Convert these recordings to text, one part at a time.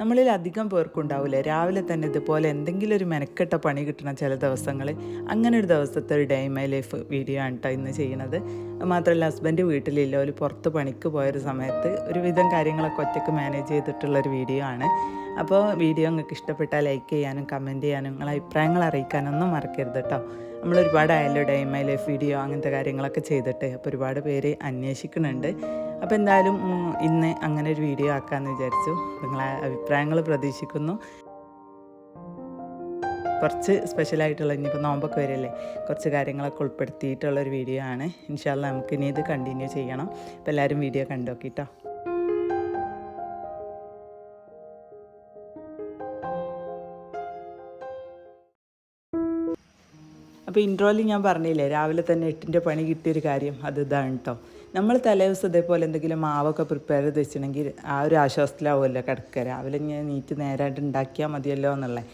നമ്മളിൽ അധികം പേർക്കുണ്ടാവില്ല. രാവിലെ തന്നെ ഇതുപോലെ എന്തെങ്കിലും ഒരു മെനക്കെട്ട പണി കിട്ടണ ചില ദിവസങ്ങൾ അങ്ങനെ ഒരു ദിവസത്തെ ഒരു ഡേ മൈ ലൈഫ് വീഡിയോ ആണ് കേട്ടോ ഇന്ന് ചെയ്യുന്നത് മാത്രമല്ല ഹസ്ബൻഡ് വീട്ടിലില്ല. ഒരു പുറത്ത് പണിക്ക് പോയൊരു സമയത്ത് ഒരുവിധം കാര്യങ്ങളൊക്കെ ഒറ്റയ്ക്ക് മാനേജ് ചെയ്തിട്ടുള്ളൊരു വീഡിയോ ആണ്. അപ്പോൾ വീഡിയോ നിങ്ങൾക്ക് ഇഷ്ടപ്പെട്ടാൽ ലൈക്ക് ചെയ്യാനും കമന്റ് ചെയ്യാനും നിങ്ങളെ അഭിപ്രായങ്ങൾ അറിയിക്കാനൊന്നും മറക്കരുത് കേട്ടോ നമ്മൾ ഒരുപാട് ആയാലും ഡേ മൈ ലൈഫ് വീഡിയോ അങ്ങനത്തെ കാര്യങ്ങളൊക്കെ ചെയ്തിട്ട്. അപ്പോൾ ഒരുപാട് പേര് അന്വേഷിക്കുന്നുണ്ട്. അപ്പോൾ എന്തായാലും ഇന്ന് അങ്ങനെ ഒരു വീഡിയോ ആക്കാമെന്ന് വിചാരിച്ചു. നിങ്ങളെ അഭിപ്രായങ്ങൾ പ്രതീക്ഷിക്കുന്നു. കുറച്ച് സ്പെഷ്യലായിട്ടുള്ള ഇനിയിപ്പോൾ നോമ്പൊക്കെ വരില്ലേ കുറച്ച് കാര്യങ്ങളൊക്കെ ഉൾപ്പെടുത്തിയിട്ടുള്ള ഒരു വീഡിയോ ആണ്. ഇൻഷാല്ല നമുക്ക് ഇനി ഇത് കണ്ടിന്യൂ ചെയ്യണം. അപ്പോൾ എല്ലാവരും വീഡിയോ കണ്ടോക്കിട്ടോ അപ്പോൾ ഇൻട്രോയിൽ ഞാൻ പറഞ്ഞില്ലേ രാവിലെ തന്നെ എട്ടിന്റെ പണി കിട്ടിയൊരു കാര്യം അത് ഇതാണ് കേട്ടോ നമ്മൾ തലേദിവസം ഇതേപോലെ എന്തെങ്കിലും മാവൊക്കെ പ്രിപ്പയർ ചെയ്ത് വെച്ചിട്ടുണ്ടെങ്കിൽ ആ ഒരു ആശ്വാസത്തിലാവുമല്ലോ കിടക്കുക രാവിലെ ഞാൻ നീറ്റ് നേരായിട്ട് ഉണ്ടാക്കിയാൽ മതിയല്ലോ എന്നുള്ളത്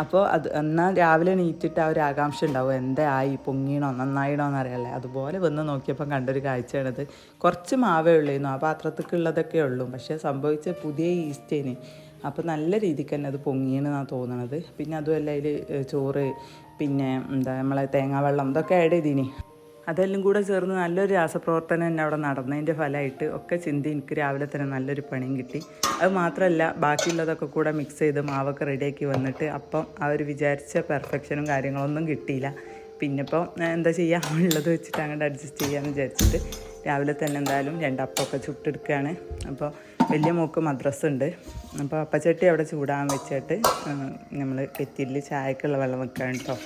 അപ്പോൾ അത് എന്നാൽ രാവിലെ നീറ്റിട്ട് ആ ഒരു ആകാംക്ഷ ഉണ്ടാവും. എന്താ ആയി? പൊങ്ങിയണോ നന്നായിണോ എന്നറിയാല്ലേ? അതുപോലെ വന്ന് നോക്കിയപ്പം കണ്ടൊരു കാഴ്ചയാണിത്. കുറച്ച് മാവേ ഉള്ളൂ ആ പാത്രത്തേക്കുള്ളതൊക്കെ ഉള്ളൂ. പക്ഷേ സംഭവിച്ച പുതിയ ഈസ്റ്റേന് അപ്പോൾ നല്ല രീതിക്ക് തന്നെ അത് പൊങ്ങിയെന്നാണ് തോന്നണത്. പിന്നെ അതുമല്ല അതിൽ ചോറ് പിന്നെ എന്താ നമ്മളെ തേങ്ങാവെള്ളം ഇതൊക്കെ ആഡ് ചെയ്തിനി. അതെല്ലാം കൂടെ ചേർന്ന് നല്ലൊരു രാസപ്രവർത്തനം തന്നെ അവിടെ നടന്നതിന്റെ ഫലമായിട്ട് ഒക്കെ ചിന്തി എനിക്ക് രാവിലെ തന്നെ നല്ലൊരു പണിയും കിട്ടി. അത് മാത്രമല്ല ബാക്കിയുള്ളതൊക്കെ കൂടെ മിക്സ് ചെയ്ത് മാവൊക്കെ റെഡിയാക്കി വന്നിട്ട് അപ്പം ആ ഒരു വിചാരിച്ച പെർഫെക്ഷനും കാര്യങ്ങളൊന്നും കിട്ടിയില്ല. പിന്നെ ഇപ്പോൾ എന്താ ചെയ്യുക ഉള്ളത് വെച്ചിട്ട് അങ്ങോട്ട് അഡ്ജസ്റ്റ് ചെയ്യാമെന്ന് വിചാരിച്ചിട്ട് രാവിലെ തന്നെ എന്തായാലും രണ്ടപ്പമൊക്കെ ചുട്ടെടുക്കുകയാണ്. അപ്പോൾ വലിയ മോക്ക് മദ്രസ ഉണ്ട്. അപ്പോൾ അപ്പച്ചട്ടി അവിടെ ചൂടാൻ വെച്ചിട്ട് നമ്മൾ കെറ്റിലിൽ ചായക്കുള്ള വെള്ളം വെക്കുകയാണ് കേട്ടോ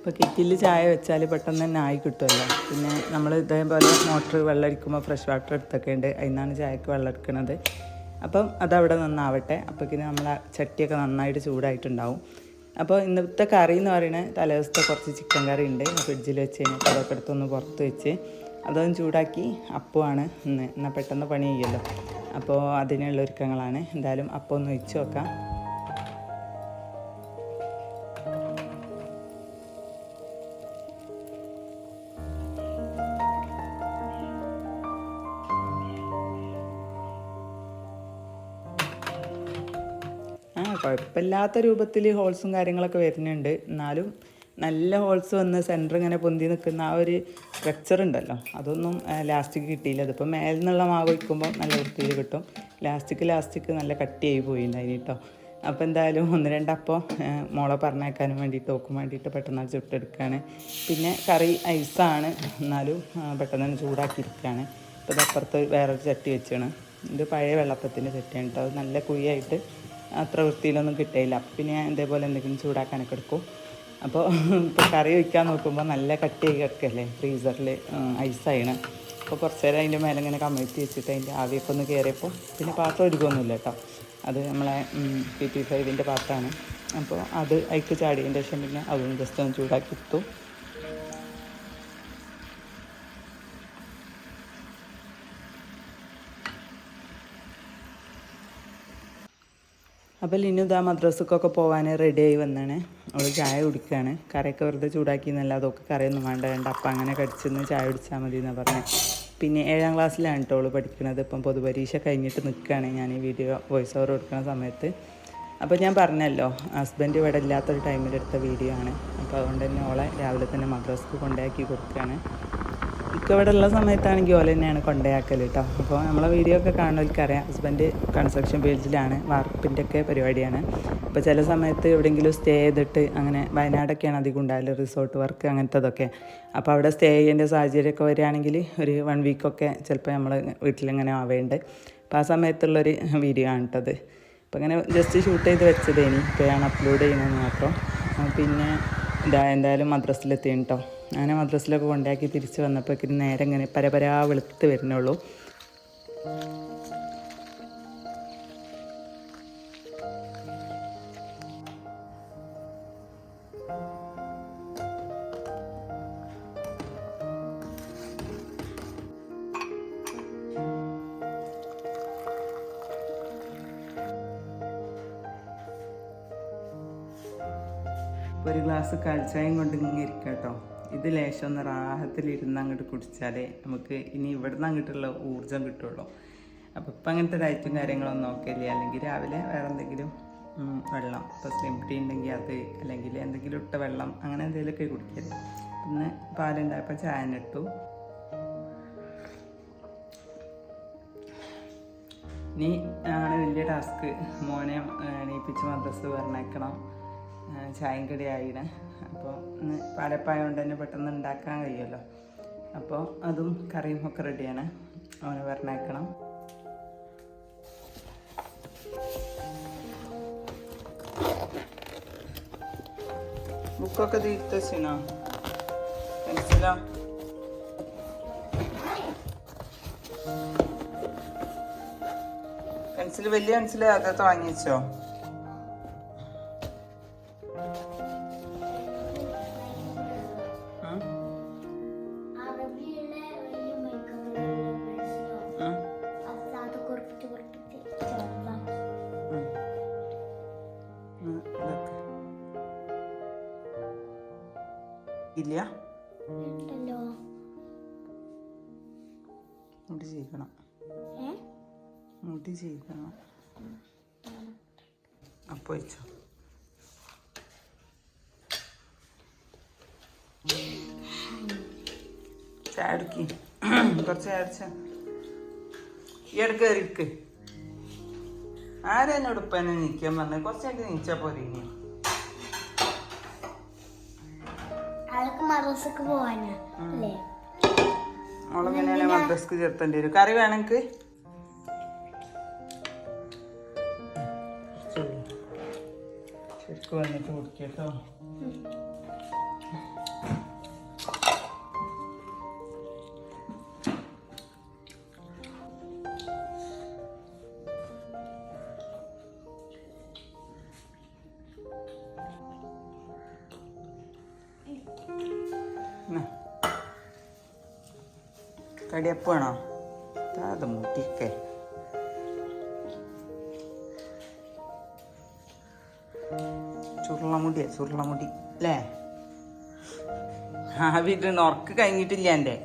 ഇപ്പോൾ കിറ്റിൽ ചായ വെച്ചാൽ പെട്ടെന്ന് തന്നെ ആയി കിട്ടുമല്ലോ. പിന്നെ നമ്മൾ ഇതേപോലെ മോട്ടർ വെള്ളം അടിക്കുമ്പോൾ ഫ്രഷ് വാട്ടർ എടുത്തൊക്കെ ഉണ്ട് അതിനാണ് ചായക്ക് വെള്ളം എടുക്കുന്നത് അപ്പം അതവിടെ നന്നാവട്ടെ. അപ്പോഴേക്കിന് നമ്മൾ ആ ചട്ടിയൊക്കെ നന്നായിട്ട് ചൂടായിട്ടുണ്ടാവും. അപ്പോൾ ഇന്നത്തെ കറി എന്ന് പറയുന്നത് തലേദിവസത്തെ കുറച്ച് ചിക്കൻ കറി ഉണ്ട് ഫ്രിഡ്ജിൽ വെച്ച് കഴിഞ്ഞാൽ അതൊക്കെ എടുത്തൊന്ന് പുറത്ത് വെച്ച് അതൊന്ന് ചൂടാക്കി അപ്പമാണ് ഇന്ന്. എന്നാൽ പെട്ടെന്ന് പണി ചെയ്യുമല്ലോ അപ്പോൾ അതിനുള്ള ഒരുക്കങ്ങളാണ്. എന്തായാലും അപ്പം ഒന്ന് വെച്ച് നോക്കാം. കുഴപ്പമില്ലാത്ത രൂപത്തിൽ ഹോൾസും കാര്യങ്ങളൊക്കെ വരുന്നുണ്ട്. എന്നാലും നല്ല ഹോൾസ് വന്ന് സെന്റർ ഇങ്ങനെ പൊന്തി നിൽക്കുന്ന ആ ഒരു സ്ട്രക്ചർ ഉണ്ടല്ലോ. അതൊന്നും ലാസ്റ്റിക് കിട്ടിയില്ല. അതിപ്പോൾ മേലിൽ നിന്നുള്ള മാവ് വയ്ക്കുമ്പോൾ നല്ല വൃത്തിയിൽ കിട്ടും. ലാസ്റ്റിക്ക് ലാസ്റ്റിക്ക് നല്ല കട്ടിയായി പോയിണ്ടായിന് കേട്ടോ അപ്പോൾ എന്തായാലും ഒന്ന് രണ്ടപ്പോൾ മോളെ പറഞ്ഞേക്കാനും വേണ്ടിയിട്ട് ഓക്കും വേണ്ടിയിട്ട് പെട്ടെന്ന് ചുട്ടെടുക്കുകയാണ് പിന്നെ കറി ഐസാണ്. എന്നാലും പെട്ടെന്ന് തന്നെ ചൂടാക്കിയിരിക്കുകയാണ് അപ്പോൾ ഇത് അപ്പുറത്ത് വേറൊരു ചട്ടി വെച്ചാണ്. ഇത് പഴയ വെള്ളപ്പത്തിന്റെ ചട്ടിയാണ് കേട്ടോ അത് നല്ല കുഴിയായിട്ട് അത്ര വൃത്തിയിലൊന്നും കിട്ടിയില്ല. പിന്നെ ഞാൻ ഇതേപോലെ എന്തെങ്കിലും ചൂടാക്കാനൊക്കെ എടുക്കും. അപ്പോൾ ഇപ്പോൾ കറി വയ്ക്കാൻ നോക്കുമ്പോൾ നല്ല കട്ടിയായി കിടക്കല്ലേ ഫ്രീസറിൽ ഐസാണ് അപ്പോൾ കുറച്ച് നേരം അതിന്റെ മേലെ ഇങ്ങനെ കമഴ്ത്തി വെച്ചിട്ട് അതിന്റെ ആവിയൊക്കെ ഒന്ന് കയറിയപ്പോൾ പിന്നെ പാത്രം ഒരുക്കൊന്നുമില്ല കേട്ടോ. അത് നമ്മളെ പി ടി ഫൈവിന്റെ പാത്രമാണ്. അപ്പോൾ അത് അതിക്ക് ചാടിയതിന്റെ ശേഷം പിന്നെ അതും ജസ്റ്റ് ഒന്ന് ചൂടാക്കി എടുത്തു. അപ്പോൾ ലിനു ഇതാ മദ്രസക്കൊക്കെ പോകാൻ റെഡിയായി വന്നാണ്. അവൾ ചായ കുടിക്കുകയാണ് കറിയൊക്കെ വെറുതെ ചൂടാക്കി എന്നല്ല അതൊക്കെ കറിയൊന്നും വേണ്ട വേണ്ട. അപ്പം അങ്ങനെ കടിച്ചെന്ന് ചായ കുടിച്ചാൽ മതി എന്നാണ് പറഞ്ഞത് പിന്നെ ഏഴാം ക്ലാസ്സിലാണ് കേട്ടോ അവൾ പഠിക്കുന്നത് ഇപ്പം പൊതുപരീക്ഷ കഴിഞ്ഞിട്ട് നിൽക്കുകയാണ് ഞാൻ ഈ വീഡിയോ വോയിസ് ഓവർ കൊടുക്കുന്ന സമയത്ത്. അപ്പോൾ ഞാൻ പറഞ്ഞല്ലോ ഹസ്ബൻഡ് ഇവിടെ ഇല്ലാത്തൊരു ടൈമിലെടുത്ത വീഡിയോ ആണ്. അപ്പോൾ അതുകൊണ്ട് തന്നെ ഓളെ രാവിലെ തന്നെ മദ്രസ്ക്ക് കൊണ്ടാക്കി കൊടുക്കുകയാണ് ഇപ്പം ഇവിടെ ഉള്ള സമയത്താണെങ്കിൽ ഓല തന്നെയാണ് കൊണ്ടയാക്കൽ കേട്ടോ അപ്പോൾ നമ്മളെ വീഡിയോ ഒക്കെ കാണുന്നവർക്കറിയാം. ഹസ്ബൻഡ് കൺസ്ട്രക്ഷൻ ഫീൽഡിലാണ് വാർപ്പിന്റെ ഒക്കെ പരിപാടിയാണ്. അപ്പോൾ ചില സമയത്ത് എവിടെയെങ്കിലും സ്റ്റേ ചെയ്തിട്ട് അങ്ങനെ വയനാടൊക്കെയാണ് അധികം ഉണ്ടാവില്ല റിസോർട്ട് വർക്ക് അങ്ങനത്തതൊക്കെ. അപ്പോൾ അവിടെ സ്റ്റേ ചെയ്യേണ്ട സാഹചര്യമൊക്കെ വരികയാണെങ്കിൽ ഒരു വൺ വീക്കൊക്കെ ചിലപ്പോൾ നമ്മൾ വീട്ടിലിങ്ങനെ ആവേണ്ട. അപ്പോൾ ആ സമയത്തുള്ളൊരു വീഡിയോ ആണ് കേട്ടത് അപ്പോൾ അങ്ങനെ ജസ്റ്റ് ഷൂട്ട് ചെയ്ത് വെച്ചതേനി. ഇപ്പോഴാണ് അപ്ലോഡ് ചെയ്യുന്നത് മാത്രം. പിന്നെ എന്തായാലും മദ്രസിലെത്തി അങ്ങനെ മദ്രസിലൊക്കെ കൊണ്ടാക്കി തിരിച്ച് വന്നപ്പോഴേക്കും നേരം ഇങ്ങനെ പരപരാ വെളുത്ത് വരുന്നുള്ളൂ. ഒരു ഗ്ലാസ് കാൽച്ചായം കൊണ്ട് ഇങ്ങനെ ഇരിക്കാം കേട്ടോ ഇത് ലേശം ഒന്ന് റാഹത്തിലിരുന്ന് അങ്ങോട്ട് കുടിച്ചാലേ നമുക്ക് ഇനി ഇവിടുന്ന് അങ്ങോട്ടുള്ള ഊർജം കിട്ടുള്ളൂ. അപ്പോൾ ഇപ്പം അങ്ങനത്തെ ഡയറ്റും കാര്യങ്ങളൊന്നും നോക്കില്ല അല്ലെങ്കിൽ രാവിലെ വേറെ എന്തെങ്കിലും വെള്ളം. ഇപ്പോൾ സ്ലിം ടീ ഉണ്ടെങ്കിൽ അത് അല്ലെങ്കിൽ എന്തെങ്കിലും ഇട്ട വെള്ളം അങ്ങനെ എന്തെങ്കിലുമൊക്കെ കുടിക്കരുത് പിന്നെ പാലുണ്ടായപ്പോൾ ഇട്ടു. ഇനി ആണ് വലിയ ടാസ്ക് മോനെ എണീപ്പിച്ച് മദ്രസ് പറഞ്ഞേക്കണം ആ, ചായയും കടി ആയിണ് അപ്പോൾ ഇന്ന് പാലപ്പായ കൊണ്ട് തന്നെ പെട്ടെന്ന് ഉണ്ടാക്കാൻ കഴിയുമല്ലോ. അപ്പോൾ അതും കറിയും ഒക്കെ റെഡിയാണ്. അവനെ പറഞ്ഞേക്കണം. ബുക്കൊക്കെ തീർത്തച്ചിനോ പെൻസിലോ? പെൻസിൽ വലിയ പെൻസിൽ അകത്ത് വാങ്ങിച്ചോ മുടി ചെയ്യണം അപ്പോൾ വെച്ചോ ചാടിക്ക് കുറച്ച് ചാടിച്ച അടിച്ച ഈ അടുക്ക് കയറിക്ക് ആരാ എന്നോട് ഇപ്പം എന്നെ നിൽക്കാൻ പറഞ്ഞത് കുറച്ചായിട്ട് നീച്ചാ പോരെ ഇനി. പോവാനാ മദ്രസ്ക്ക് ചേർത്തേണ്ടി വരും. കറി വേണമെങ്കിൽ ശരിക്കും വന്നിട്ട് കുടിക്കട്ടോ. കടിയപ്പാണോ ചുരുളമുടിയാ ചുരുളമുടി അല്ലേ? ആ വീട്ടിൽ ഉറക്ക് കഴിഞ്ഞിട്ടില്ല എന്റെ.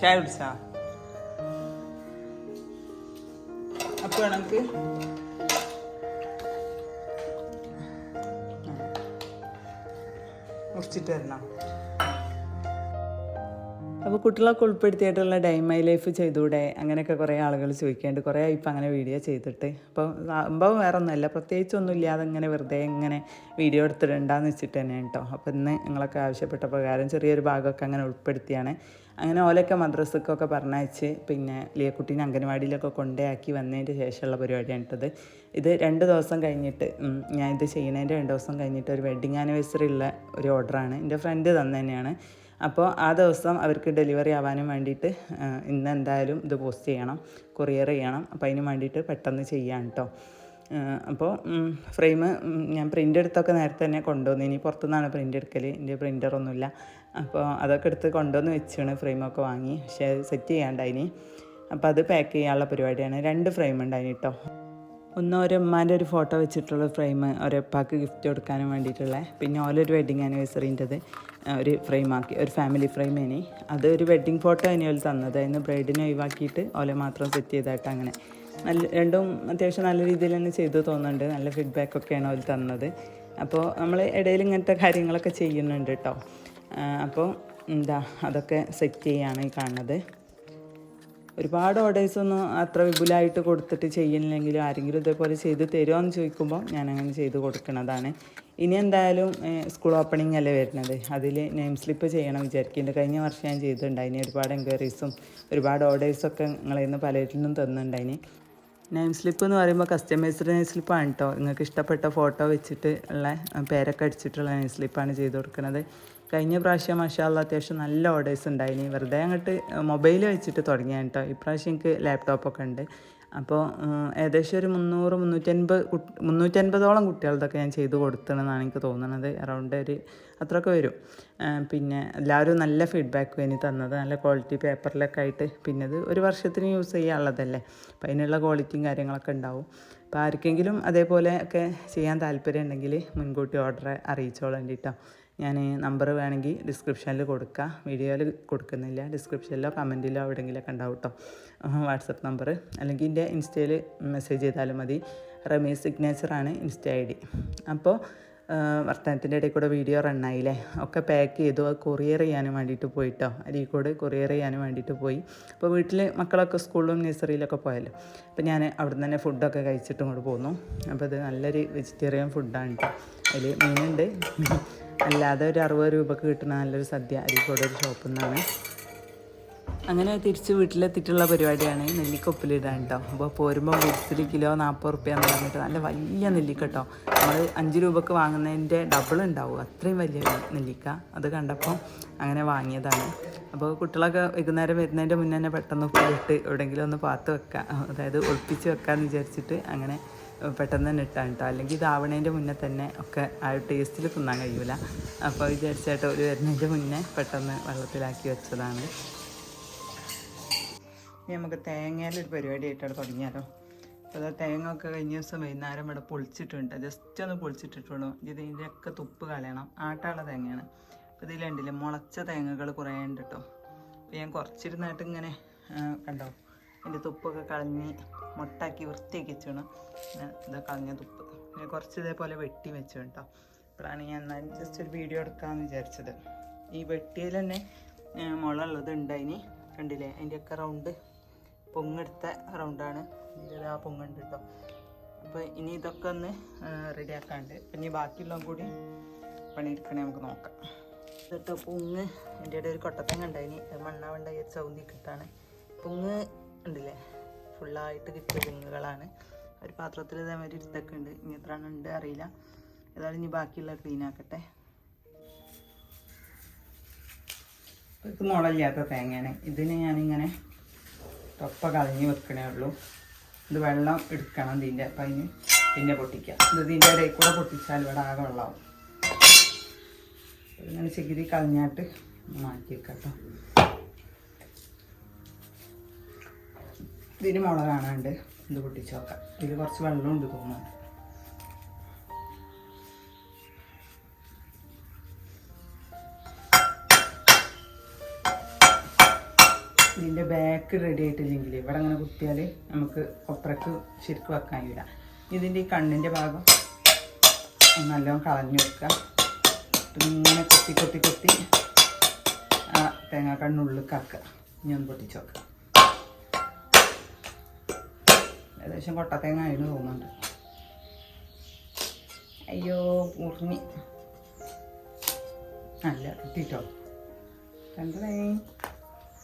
ചായ കുടിച്ചാ? അപ്പൊ നമുക്ക് മുറിച്ചിട്ട് തരണം അപ്പോൾ കുട്ടികളൊക്കെ ഉൾപ്പെടുത്തിയിട്ടുള്ള ഡേ മൈ ലൈഫ് ചെയ്തൂടെ അങ്ങനെയൊക്കെ കുറേ ആളുകൾ ചോദിക്കേണ്ട കുറേ ഇപ്പം അങ്ങനെ വീഡിയോ ചെയ്തിട്ട്. അപ്പോൾ സംഭവം വേറെ ഒന്നുമല്ല പ്രത്യേകിച്ചൊന്നും ഇല്ലാതെ ഇങ്ങനെ വെറുതെ ഇങ്ങനെ വീഡിയോ എടുത്തിട്ടുണ്ടാന്ന് വെച്ചിട്ട് തന്നെ കേട്ടോ അപ്പോൾ ഇന്ന് നിങ്ങളൊക്കെ ആവശ്യപ്പെട്ട പ്രകാരം ചെറിയൊരു ഭാഗമൊക്കെ അങ്ങനെ ഉൾപ്പെടുത്തിയാണ്. അങ്ങനെ ഓലൊക്കെ മദ്രസക്കൊക്കെ പറഞ്ഞയച്ച് പിന്നെ ലിയക്കുട്ടീനെ അംഗനവാടിയിലൊക്കെ കൊണ്ടേയാക്കി വന്നതിന്റെ ശേഷമുള്ള പരിപാടിയാണ് കേട്ടത് ഇത്. രണ്ട് ദിവസം കഴിഞ്ഞിട്ട് ഞാൻ ഇത് ചെയ്യുന്നതിന്റെ രണ്ട് ദിവസം കഴിഞ്ഞിട്ട് ഒരു വെഡിങ് ആനിവേഴ്സറി ഉള്ള ഒരു ഓർഡറാണ് എന്റെ ഫ്രണ്ട് തന്നെ തന്നെയാണ് അപ്പോൾ ആ ദിവസം അവർക്ക് ഡെലിവറി ആവാനും വേണ്ടിയിട്ട് ഇന്ന് എന്തായാലും ഇത് പോസ്റ്റ് ചെയ്യണം കൊറിയർ ചെയ്യണം. അപ്പോൾ അതിന് വേണ്ടിയിട്ട് പെട്ടെന്ന് ചെയ്യാം കേട്ടോ അപ്പോൾ ഫ്രെയിം ഞാൻ പ്രിന്റ് എടുത്തൊക്കെ നേരത്തെ തന്നെ കൊണ്ടുവന്നു. ഇനി പുറത്തുനിന്നാണ് പ്രിന്റ് എടുക്കൽ എന്റെ പ്രിന്ററൊന്നുമില്ല അപ്പോൾ അതൊക്കെ എടുത്ത് കൊണ്ടുവന്ന് വെച്ചാണ് ഫ്രെയിമൊക്കെ വാങ്ങി. പക്ഷേ സെറ്റ് ചെയ്യാണ്ടായിനി. അപ്പോൾ അത് പാക്ക് ചെയ്യാനുള്ള പരിപാടിയാണ്. രണ്ട് ഫ്രെയിം ഉണ്ടായിന് കേട്ടോ ഒന്ന് ഉമ്മാന്റെ ഒരു ഫോട്ടോ വെച്ചിട്ടുള്ള ഫ്രെയിം ഒരപ്പാക്ക് ഗിഫ്റ്റ് കൊടുക്കാനും വേണ്ടിയിട്ടുള്ള. പിന്നെ ഓലൊരു വെഡ്ഡിങ് ആനിവേഴ്സറിന്റെത് ഒരു ഫ്രെയിമാക്കി ഒരു ഫാമിലി ഫ്രെയിം ഇനി അത് ഒരു വെഡ്ഡിങ് ഫോട്ടോ ഇനി ഓൽ അതിന് ബ്രൈഡിനെ ഒഴിവാക്കിയിട്ട് ഓല മാത്രം സെറ്റ് ചെയ്തായിട്ട് അങ്ങനെ. നല്ല രണ്ടും അത്യാവശ്യം നല്ല രീതിയിൽ തന്നെ ചെയ്തു തോന്നുന്നുണ്ട്. നല്ല ഫീഡ്ബാക്ക് ഒക്കെയാണ് അവർ തന്നത്. അപ്പോൾ നമ്മൾ ഇടയിൽ ഇങ്ങനത്തെ കാര്യങ്ങളൊക്കെ ചെയ്യുന്നുണ്ട് കേട്ടോ അപ്പോൾ എന്താ അതൊക്കെ സെറ്റ് ചെയ്യാണ് ഈ കാണുന്നത്. ഒരുപാട് ഓർഡേഴ്സ് ഒന്നും അത്ര വിപുലമായിട്ട് കൊടുത്തിട്ട് ചെയ്യുന്നില്ലെങ്കിലും ആരെങ്കിലും ഇതേപോലെ ചെയ്ത് തരുമോ എന്ന് ചോദിക്കുമ്പോൾ ഞാൻ അങ്ങനെ ചെയ്ത് കൊടുക്കുന്നതാണ് ഇനി എന്തായാലും സ്കൂൾ ഓപ്പണിംഗ് അല്ലേ വരുന്നത്? അതിൽ നെയിം സ്ലിപ്പ് ചെയ്യണം വിചാരിക്കുന്നുണ്ട് കഴിഞ്ഞ വർഷം ഞാൻ ചെയ്തിട്ടുണ്ടായിനി ഒരുപാട് എൻക്വയറീസും ഒരുപാട് ഓർഡേഴ്സൊക്കെ നിങ്ങളിൽ നിന്ന് പലരിൽ നിന്നും തന്നിട്ടുണ്ടായിനി നെയിം സ്ലിപ്പ് എന്ന് പറയുമ്പോൾ കസ്റ്റമൈസ്ഡ് നെയിം സ്ലിപ്പാണ് കേട്ടോ നിങ്ങൾക്ക് ഇഷ്ടപ്പെട്ട ഫോട്ടോ വെച്ചിട്ട് ഉള്ള പേരൊക്കെ അടിച്ചിട്ടുള്ള നെയിം സ്ലിപ്പാണ് ചെയ്ത് കൊടുക്കുന്നത് കഴിഞ്ഞ പ്രാവശ്യം മഷാല്ല അത്യാവശ്യം നല്ല ഓർഡേഴ്സ് ഉണ്ടായിനി വെറുതെ അങ്ങോട്ട് മൊബൈൽ വെച്ചിട്ട് തുടങ്ങിയ കേട്ടോ. ഇപ്രാവശ്യം എനിക്ക് ലാപ്ടോപ്പൊക്കെ ഉണ്ട്. അപ്പോൾ ഏകദേശം ഒരു മുന്നൂറ് മുന്നൂറ്റൻപത് മുന്നൂറ്റൻപതോളം കുട്ടികളതൊക്കെ ഞാൻ ചെയ്ത് കൊടുത്തണമെന്നാണ് എനിക്ക് തോന്നുന്നത് അറൗണ്ട് ഒരു അത്രയൊക്കെ വരും. പിന്നെ എല്ലാവരും നല്ല ഫീഡ്ബാക്ക് വേണ്ടി തന്നത്. നല്ല ക്വാളിറ്റി പേപ്പറിലൊക്കെ ആയിട്ട് പിന്നെ ഇത് ഒരു വർഷത്തിന് യൂസ് ചെയ്യാനുള്ളതല്ലേ? അപ്പം അതിനുള്ള ക്വാളിറ്റിയും കാര്യങ്ങളൊക്കെ ഉണ്ടാവും. അപ്പോൾ ആർക്കെങ്കിലും അതേപോലെ ഒക്കെ ചെയ്യാൻ താല്പര്യം ഉണ്ടെങ്കിൽ മുൻകൂട്ടി ഓർഡർ അറിയിച്ചോളാം കേട്ടോ ഞാൻ നമ്പർ വേണമെങ്കിൽ ഡിസ്ക്രിപ്ഷനിൽ കൊടുക്കുക വീഡിയോയിൽ കൊടുക്കുന്നില്ല. ഡിസ്ക്രിപ്ഷനിലോ കമന്റിലോ എവിടെയെങ്കിലൊക്കെ ഉണ്ടാവും കേട്ടോ. WhatsApp number. അല്ലെങ്കിൽ എന്റെ ഇൻസ്റ്റയിൽ മെസ്സേജ് ചെയ്താലും മതി. റമീസ് സിഗ്നേച്ചറാണ് ഇൻസ്റ്റ ഐ ഡി. അപ്പോൾ വർത്തമാനത്തിന്റെ ഇടയിൽ കൂടെ വീഡിയോ റണ്ണായില്ലേ? ഒക്കെ പാക്ക് ചെയ്തു. കൊറിയർ ചെയ്യാൻ വേണ്ടിയിട്ട് പോയിട്ടോ. അരീക്കോട് കൊറിയർ ചെയ്യാൻ വേണ്ടിയിട്ട് പോയി. അപ്പോൾ വീട്ടിൽ മക്കളൊക്കെ സ്കൂളിലും നഴ്സറിയിലൊക്കെ പോയല്ലോ. അപ്പോൾ ഞാൻ അവിടെ തന്നെ ഫുഡൊക്കെ കഴിച്ചിട്ട് ഇങ്ങോട്ട് പോന്നു. അപ്പോൾ ഇത് നല്ലൊരു വെജിറ്റേറിയൻ ഫുഡാണ് കേട്ടോ. അതിൽ മീനുണ്ട്. അല്ലാതെ ഒരു അറുപത് രൂപക്ക് കിട്ടുന്ന നല്ലൊരു സദ്യ അരിക്കോട് ഒരു ഷോപ്പിൽ നിന്നാണ് അങ്ങനെ തിരിച്ച് വീട്ടിലെത്തിയിട്ടുള്ള പരിപാടിയാണ് നെല്ലിക്കൊപ്പിലിടാൻ കേട്ടോ അപ്പോൾ പോരുമ്പോൾ വീട്ടിൽ കിലോ നാൽപ്പത് റുപ്യ എന്ന് പറഞ്ഞിട്ട് നല്ല വലിയ നെല്ലിക്ക കേട്ടോ നമ്മൾ അഞ്ച് രൂപക്ക് വാങ്ങുന്നതിന്റെ ഡബിൾ ഉണ്ടാവും. അത്രയും വലിയ നെല്ലിക്ക. അത് കണ്ടപ്പോൾ അങ്ങനെ വാങ്ങിയതാണ്. അപ്പോൾ കുട്ടികളൊക്കെ വൈകുന്നേരം വരുന്നതിന്റെ മുന്നേ തന്നെ പെട്ടെന്ന് ഉപ്പിലിട്ട് എവിടെയെങ്കിലും ഒന്ന് പാത്ത് വെക്കാം. അതായത് ഒളിപ്പിച്ച് വെക്കാമെന്ന് വിചാരിച്ചിട്ട് അങ്ങനെ പെട്ടെന്ന് തന്നെ ഇട്ടാണ് കേട്ടോ. അല്ലെങ്കിൽ ഇതാവണേന്റെ മുന്നേ തന്നെ ഒക്കെ ആ ടേസ്റ്റിൽ തിന്നാൻ കഴിയൂല. അപ്പോൾ വിചാരിച്ചായിട്ട് ഒരു വരുന്നതിന്റെ മുന്നേ പെട്ടെന്ന് വെള്ളത്തിലാക്കി വെച്ചതാണ്. ഇനി നമുക്ക് തേങ്ങയിലൊരു പരിപാടി ആയിട്ടാണ് തുടങ്ങിയാലോ. അപ്പോൾ അത് തേങ്ങ ഒക്കെ കഴിഞ്ഞ ദിവസം വൈകുന്നേരം ഇവിടെ പൊളിച്ചിട്ടുണ്ട്. ജസ്റ്റ് ഒന്ന് പൊളിച്ചിട്ടിട്ടുള്ളൂ. ഇത് ഇതിന്റെയൊക്കെ തുപ്പ് കളയണം. ആട്ടാനുള്ള തേങ്ങയാണ്. അപ്പോൾ ഇതിലുണ്ടല്ലേ മുളച്ച തേങ്ങകൾ കുറേ ഉണ്ട് കേട്ടോ. അപ്പോൾ ഞാൻ കുറച്ചിരുന്നായിട്ട് ഇങ്ങനെ കണ്ടോ? അതിന്റെ തുപ്പൊക്കെ കളഞ്ഞ് മുട്ടാക്കി വൃത്തിയാക്കി വെച്ചോണം. ഇതാ കളഞ്ഞ തുപ്പ്. പിന്നെ കുറച്ച് ഇതേപോലെ വെട്ടി വെച്ചു കേട്ടോ അപ്പോഴാണ് ഞാൻ എന്നാലും ജസ്റ്റ് ഒരു വീഡിയോ എടുക്കാമെന്ന് വിചാരിച്ചത്. ഈ വെട്ടിയിൽ തന്നെ മുളുള്ളത് ഉണ്ടായിനി. കണ്ടില്ലേ? അതിന്റെയൊക്കെ റൗണ്ട് പൊങ്ങെടുത്ത റൗണ്ടാണ് ഇതിൽ ആ പൊങ്ങുണ്ട് കേട്ടോ അപ്പോൾ ഇനി ഇതൊക്കെ ഒന്ന് റെഡി ആക്കാണ്ട്. പിന്നെ ബാക്കിയുള്ളതും കൂടി പണിയെടുക്കണേ നമുക്ക് നോക്കാം. എന്നിട്ട് പൊങ്ങ് എന്റെ ഇടയിൽ ഒരു കൊട്ടത്തങ്ങ ഉണ്ടായിനി. മണ്ണാവണ്ട ചൗന്തി കിട്ടാണ് പൊങ്ങ് ഉണ്ടല്ലേ? ഫുള്ളായിട്ട് കിട്ടിയ പൊങ്ങുകളാണ് ഒരു പാത്രത്തിൽ ഇതേമാതിരി ഇരുത്തൊക്കെ ഉണ്ട് ഇനി എത്ര ഉണ്ട് അറിയില്ല. ഏതായാലും ഇനി ബാക്കിയുള്ള ക്ലീൻ ആക്കട്ടെ. ഇത് മുളയില്ലാത്ത തേങ്ങയാണ്. ഇതിന് ഞാനിങ്ങനെ തൊപ്പ കളഞ്ഞ് വെക്കണേ ഉള്ളൂ. ഇത് വെള്ളം എടുക്കണം ഇതിന്റെ അപ്പം അതിന് പിന്നെ പൊട്ടിക്കാം. ഇത് ഇതിന്റെ ഇടയിൽ കൂടെ പൊട്ടിച്ചാൽ ഇവിടെ ആകെ വെള്ളമാവും. ഇങ്ങനെ ചകിരി കളഞ്ഞാട്ട് മാറ്റി വെക്കട്ടോ ഇതിന് മുള കാണാണ്ട് ഇത് പൊട്ടിച്ച് നോക്കാം. ഇതിൽ കുറച്ച് വെള്ളം ഉണ്ട് തോന്നുന്നു. ഇതിന്റെ ബാക്ക് റെഡി ആയിട്ടില്ലെങ്കിൽ ഇവിടെ അങ്ങനെ കുത്തിയാൽ നമുക്ക് കൊപ്രക്ക് ശരിക്ക് വെക്കാൻ കഴിയില്ല ഇതിന്റെ ഈ കണ്ണിന്റെ ഭാഗം നല്ലോണം കളഞ്ഞു വെക്കുക. ഇങ്ങനെ കൊത്തി കൊത്തി കൊത്തി ആ തേങ്ങ കണ്ണുള്ളിൽ കക്കുക ഇനി ഒന്ന് പൊട്ടിച്ച് വെക്കുക ഏകദേശം കൊട്ടത്തേങ്ങ ആയിരുന്നു തോന്നുന്നുണ്ട് അയ്യോ മുറിഞ്ഞി നല്ല കിട്ടിട്ടോ? കണ്ടേ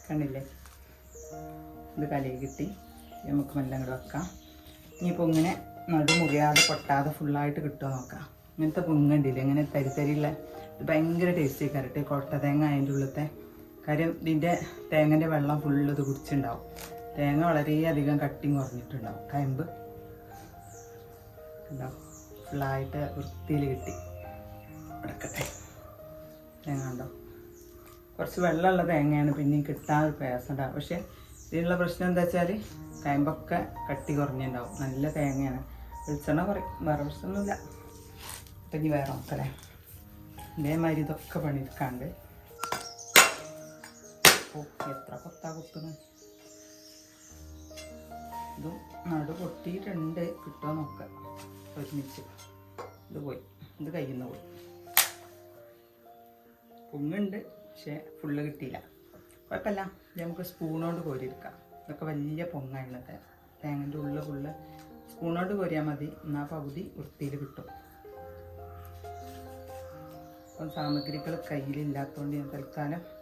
കണ്ടില്ലേ? ഇത് കലയിൽ കിട്ടി. നമുക്ക് മെല്ലെ വെക്കാം. ഇനിയിപ്പോൾ ഇങ്ങനെ നടു മുറിയാതെ പൊട്ടാതെ ഫുള്ളായിട്ട് കിട്ടുമോ നോക്കാം. ഇങ്ങനത്തെ പൊങ്ങണ്ടില്ലേ ഇങ്ങനെ തരിത്തരിയുള്ള ഇത് ഭയങ്കര ടേസ്റ്റി കരട്ടെ. കൊട്ട തേങ്ങ അതിന്റെ ഉള്ളിലത്തെ കാര്യം ഇതിന്റെ തേങ്ങന്റെ വെള്ളം ഫുള്ള് ഇത് കുടിച്ചിട്ടുണ്ടാവും. തേങ്ങ വളരെയധികം കട്ടിങ് കുറഞ്ഞിട്ടുണ്ടാവും. കയമ്പ് ഫുള്ളായിട്ട് വൃത്തിയിൽ കിട്ടി. എടുക്കട്ടെ തേങ്ങ ഉണ്ടോ കുറച്ച് വെള്ളമുള്ള തേങ്ങയാണ് പിന്നെയും കിട്ടാൻ പ്രയാസമുണ്ടാവും പക്ഷേ ഇതിനുള്ള പ്രശ്നം എന്താ വെച്ചാൽ കയമ്പൊക്കെ കട്ടി കുറഞ്ഞിട്ടുണ്ടാവും. നല്ല തേങ്ങയാണ്. വെളിച്ചെണ്ണ കുറയും വേറെ പ്രശ്നമൊന്നുമില്ല. അപ്പം ഇനി വേറെ നോക്കല്ലേ ഇതേമാതിരി ഇതൊക്കെ പണിയെടുക്കാണ്ട്. എത്ര കൊത്താ കുത്തുന്നു? ഇതും നടു പൊട്ടിയിട്ടുണ്ട്. കിട്ടുമോ നോക്കാം. ഒരുമിച്ച്. ഇത് പോയി. ഇത് കയ്യിൽ നിന്ന് പോയി. പൊങ്ങുണ്ട് പക്ഷേ ഫുള്ള് കിട്ടിയില്ല. കുഴപ്പമില്ല. നമുക്ക് സ്പൂണോണ്ട് കോരിയെടുക്കാം. ഇതൊക്കെ വലിയ പൊങ്ങാണുള്ളത് തേങ്ങന്റെ ഉള്ളിൽ ഫുള്ള് സ്പൂണോണ്ട് കോരിയാൽ മതി. എന്നാൽ പകുതി വൃത്തിയിൽ കിട്ടും. അപ്പം സാമഗ്രികൾ കയ്യിലില്ലാത്തതുകൊണ്ട് ഞാൻ തൽക്കാലം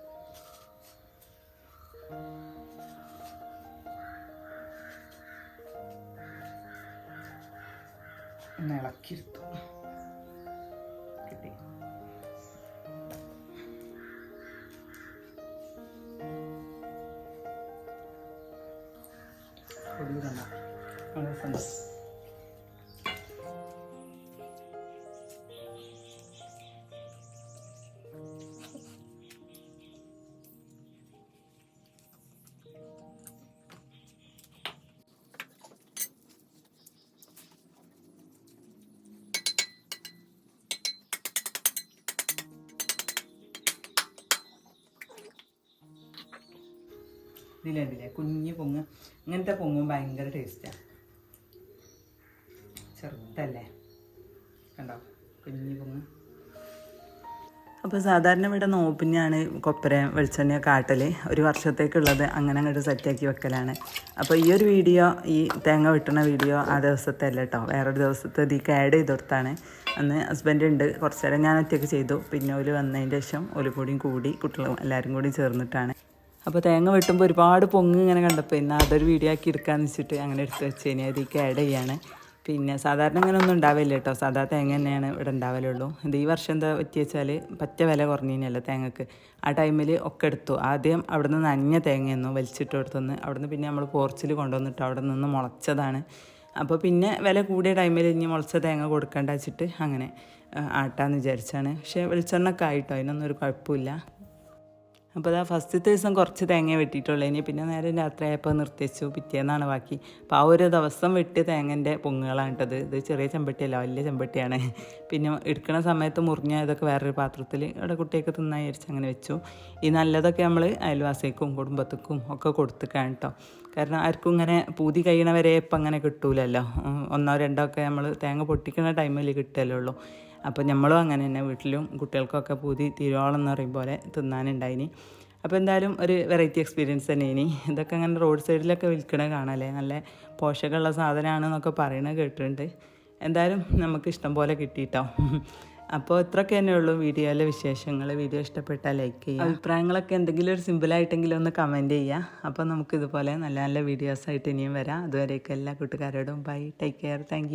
ഒന്ന് ഇളക്കിയെടുത്തു. ഇതിലുണ്ടല്ലേ കുഞ്ഞു പൊങ്ങ്. ഇങ്ങനത്തെ പൊങ്ങും ഭയങ്കര ടേസ്റ്റാണ് ചെറുതല്ലേ? കണ്ടോ? കുഞ്ഞു പൊങ്ങ്. അപ്പോൾ സാധാരണ ഇവിടെ നോപ്പിനാണ് കൊപ്പര വെളിച്ചെണ്ണ കാട്ടൽ ഒരു വർഷത്തേക്കുള്ളത് അങ്ങനെ അങ്ങോട്ട് സെറ്റാക്കി വെക്കലാണ്. അപ്പോൾ ഈ ഒരു വീഡിയോ ഈ തേങ്ങ വെട്ടുന്ന വീഡിയോ ആ ദിവസത്തെ അല്ല കേട്ടോ വേറൊരു ദിവസത്തെ ഇതിക്ക് ആഡ് ചെയ്ത് കൊടുത്താണ്. അന്ന് ഹസ്ബൻഡ് ഉണ്ട്. കുറച്ച് നേരം ഞാൻ ഒറ്റയ്ക്ക് ചെയ്തു. പിന്നെ ഒരു വന്നതിന്റെ ശേഷം ഒരു കൂടിയും കൂടി കുട്ടികളും എല്ലാവരും കൂടി ചേർന്നിട്ടാണ്. അപ്പോൾ തേങ്ങ വെട്ടുമ്പോൾ ഒരുപാട് പൊങ്ങ് ഇങ്ങനെ കണ്ടപ്പോൾ ഇന്ന് അതൊരു വീഡിയോ ആക്കി എടുക്കാമെന്ന് വെച്ചിട്ട് അങ്ങനെ എടുത്ത് വെച്ച് കഴിഞ്ഞാൽ അതിലേക്ക് ആഡ് ചെയ്യാണ്. പിന്നെ സാധാരണ ഇങ്ങനെ ഒന്നും ഉണ്ടാവില്ല കേട്ടോ. സാധാ തേങ്ങ തന്നെയാണ് ഇവിടെ ഉണ്ടാവലുള്ളൂ. ഇത് ഈ വർഷം എന്താ പറ്റി വെച്ചാൽ പറ്റ വില കുറഞ്ഞിനല്ലോ തേങ്ങക്ക്. ആ ടൈമിൽ ഒക്കെ എടുത്തു. ആദ്യം അവിടെ നിന്ന് നനഞ്ഞ തേങ്ങയെന്നു വലിച്ചിട്ട് കൊടുത്തുനിന്ന് അവിടെ നിന്ന് പിന്നെ നമ്മൾ പോർച്ചിൽ കൊണ്ടുവന്നിട്ട്. അവിടെ നിന്ന് മുളച്ചതാണ്. അപ്പോൾ പിന്നെ വില കൂടിയ ടൈമിൽ ഇനി മുളച്ച തേങ്ങ കൊടുക്കേണ്ട വെച്ചിട്ട് അങ്ങനെ ആട്ടാന്ന് വിചാരിച്ചാണ്. പക്ഷേ വെളിച്ചെണ്ണൊക്കെ ആയിട്ടോ? അതിനൊന്നും ഒരു കുഴപ്പമില്ല. അപ്പോൾ അതാ ഫസ്റ്റത്തെ ദിവസം കുറച്ച് തേങ്ങ വെട്ടിയിട്ടുള്ളൂ. ഇനി പിന്നെ നേരെ രാത്രിയായപ്പോൾ നിർത്തിച്ചു പിറ്റേന്നാണ് ബാക്കി. അപ്പോൾ ആ ഒരു ദിവസം വെട്ടി തേങ്ങന്റെ പൊങ്ങുകളാണ് കേട്ടത് ഇത്. ചെറിയ ചെമ്പട്ടിയല്ല വലിയ ചെമ്പട്ടിയാണ്. പിന്നെ എടുക്കുന്ന സമയത്ത് മുറിഞ്ഞ ഇതൊക്കെ വേറൊരു പാത്രത്തിൽ ഇവിടെ കുട്ടിയൊക്കെ തിന്നാൻ വിചാരിച്ച് അങ്ങനെ വെച്ചു. ഈ നല്ലതൊക്കെ നമ്മൾ അയൽവാസിക്കും കുടുംബത്തിക്കും ഒക്കെ കൊടുത്തിക്കാണ് കേട്ടോ. കാരണം ആർക്കും ഇങ്ങനെ പൂതി കഴിയണവരെ ഇപ്പം അങ്ങനെ കിട്ടൂലല്ലോ. ഒന്നോ രണ്ടോ ഒക്കെ നമ്മൾ തേങ്ങ പൊട്ടിക്കുന്ന ടൈമിൽ കിട്ടുമല്ലോ ഉള്ളൂ. അപ്പോൾ നമ്മളും അങ്ങനെ തന്നെ വീട്ടിലും കുട്ടികൾക്കൊക്കെ പൂതി തിരുവോളം എന്ന് പറയും പോലെ തിന്നാനുണ്ടായിനി. അപ്പോൾ എന്തായാലും ഒരു വെറൈറ്റി എക്സ്പീരിയൻസ് തന്നെ ഇനി ഇതൊക്കെ അങ്ങനെ റോഡ് സൈഡിലൊക്കെ വിൽക്കണ കാണാല്ലേ? നല്ല പോഷകമുള്ള സാധനമാണെന്നൊക്കെ പറയണത് കേട്ടിട്ടുണ്ട്. എന്തായാലും നമുക്ക് ഇഷ്ടം പോലെ കിട്ടിയിട്ടോ അപ്പോൾ ഇത്രയൊക്കെ തന്നെ ഉള്ളൂ വീഡിയോയിലെ വിശേഷങ്ങൾ. വീഡിയോ ഇഷ്ടപ്പെട്ടാൽ ലൈക്ക് ചെയ്യുക. അഭിപ്രായങ്ങളൊക്കെ എന്തെങ്കിലും ഒരു സിമ്പിളായിട്ടെങ്കിലും ഒന്ന് കമന്റ് ചെയ്യുക. അപ്പോൾ നമുക്ക് ഇതുപോലെ നല്ല നല്ല വീഡിയോസായിട്ട് ഇനിയും വരാം. അതുവരേക്കും എല്ലാ കൂട്ടുകാരോടും ബൈ ടേക്ക് കെയർ താങ്ക്